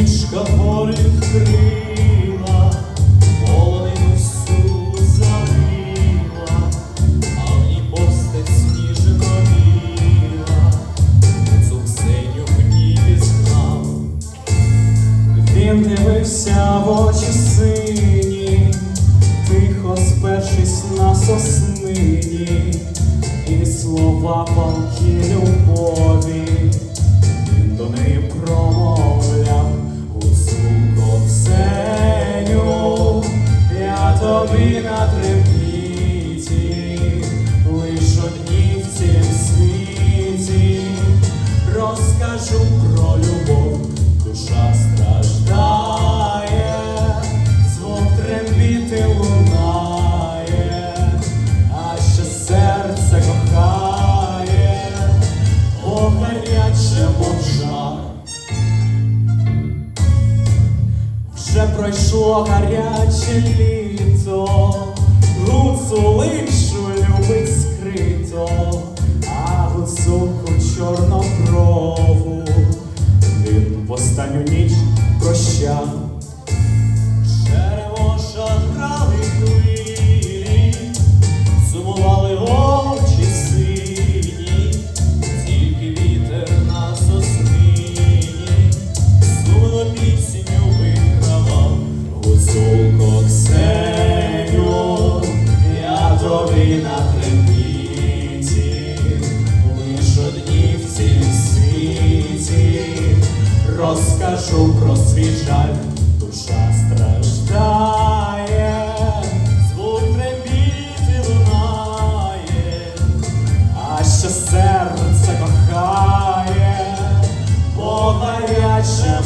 нічка гори вкрила, полонину всю залила, а в ній постать сніжно біла, цю Ксеню в ній пізнав. Він дивився в очі сині, тихо спершись на соснині, і слова палки любові, тобі на трепніті, лиш одній в цім світі, розкажу про любов, душа страждає, звук трембіти лунає, а ще серце кохає, о гаряче. Вже пройшло гаряче літо, гуцулишу любить скрито, а гуцулку чорноброву розкажу про свій жаль, душа страждає, звук трембіти лунає, а ще серце кохає, по гаряче